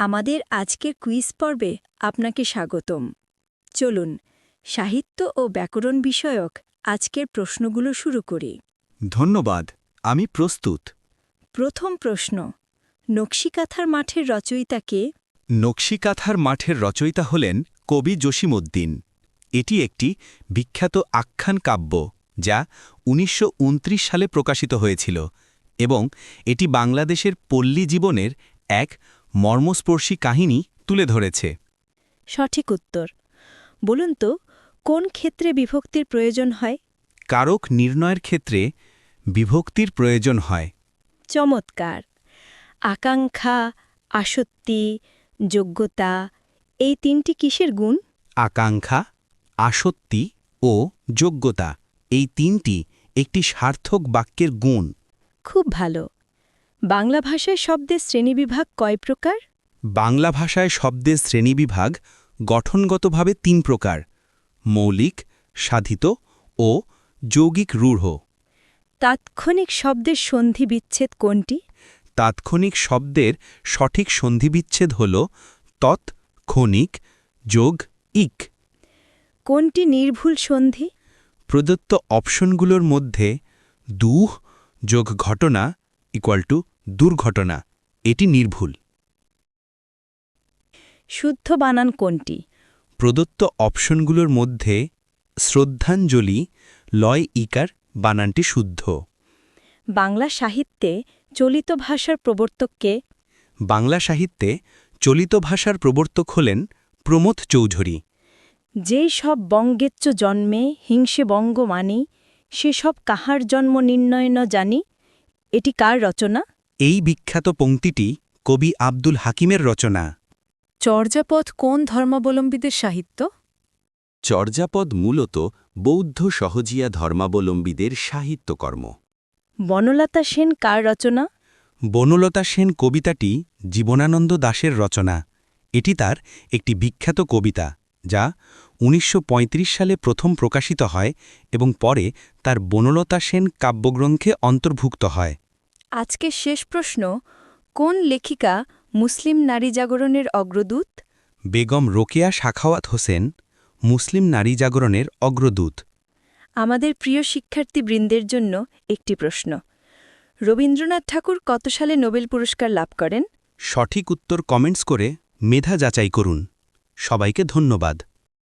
আমাদের আজকের কুইজ পর্বে আপনাকে স্বাগতম। চলুন সাহিত্য ও ব্যাকরণ বিষয়ক আজকের প্রশ্নগুলো শুরু করি। ধন্যবাদ আমি প্রস্তুত। প্রথম প্রশ্ন নকশিকাথার মাঠের রচয়িতাকে নকশিকাথার মাঠের রচয়িতা হলেন কবি জসিমউদ্দিন। এটি একটি বিখ্যাত আখ্যান কাব্য যা ১৯২৯ সালে প্রকাশিত হয়েছিল এবং এটি বাংলাদেশের পল্লী জীবনের এক মর্মস্পর্শী কাহিনী তুলে ধরেছে। সঠিক উত্তর। বলুন তো কোন ক্ষেত্রে বিভক্তির প্রয়োজন হয়? কারক নির্ণয়ের ক্ষেত্রে বিভক্তির প্রয়োজন হয়। চমৎকার। আকাঙ্ক্ষা আসত্তি যোগ্যতা এই তিনটি কিসের গুণ? আকাঙ্ক্ষা আসত্তি ও যোগ্যতা এই তিনটি একটি সার্থক বাক্যের গুণ। খুব ভালো। বাংলা ভাষায় শব্দের শ্রেণীবিভাগ কয় প্রকার? বাংলা ভাষায় শব্দের শ্রেণীবিভাগ গঠনগতভাবে তিন প্রকার মৌলিক সাধিত ও যৌগিক রূঢ়। তাৎক্ষণিক শব্দের সন্ধি বিচ্ছেদ কোনটি? তাৎক্ষণিক শব্দের সঠিক সন্ধিবিচ্ছেদ হল তৎ ক্ষণিক যোগ ইক। কোনটি নির্ভুল সন্ধি? প্রদত্ত অপশনগুলোর মধ্যে দুহ যোগ ঘটনা ইকুয়াল টু দুর্ঘটনা এটি নির্ভুল। শুদ্ধ বানান কোনটি? প্রদত্ত অপশনগুলোর মধ্যে শ্রদ্ধাঞ্জলি লয় ইকার বানানটি শুদ্ধ। বাংলা সাহিত্যে চলিত ভাষার প্রবর্তককে বাংলা সাহিত্যে চলিত ভাষার প্রবর্তক হলেন প্রমোদ চৌধুরী। যেই সব বঙ্গেচ্চ জন্মে হিংসে বঙ্গ মানি সেসব কাহার জন্ম নির্ণয় ন জানি? এটি কার রচনা? এই বিখ্যাত পংক্তিটি কবি আব্দুল হাকিমের রচনা। চর্যাপদ কোন ধর্মাবলম্বীদের সাহিত্য? চর্যাপদ মূলত বৌদ্ধ সহজিয়া ধর্মাবলম্বীদের সাহিত্যকর্ম। বনলতা সেন কার রচনা? বনলতা সেন কবিতাটি জীবনানন্দ দাশের রচনা। এটি তার একটি বিখ্যাত কবিতা যা ১৯৩৫ সালে প্রথম প্রকাশিত হয় এবং পরে তার বনলতা সেন কাব্যগ্রন্থে অন্তর্ভুক্ত হয়। আজকের শেষ প্রশ্ন কোন লেখিকা মুসলিম নারী জাগরণের অগ্রদূত? বেগম রোকেয়া শাখাওয়াত হোসেন মুসলিম নারী জাগরণের অগ্রদূত। আমাদের প্রিয় শিক্ষার্থীবৃন্দের জন্য একটি প্রশ্ন। রবীন্দ্রনাথ ঠাকুর কত সালে নোবেল পুরস্কার লাভ করেন? সঠিক উত্তর কমেন্টস করে মেধা যাচাই করুন। সবাইকে ধন্যবাদ।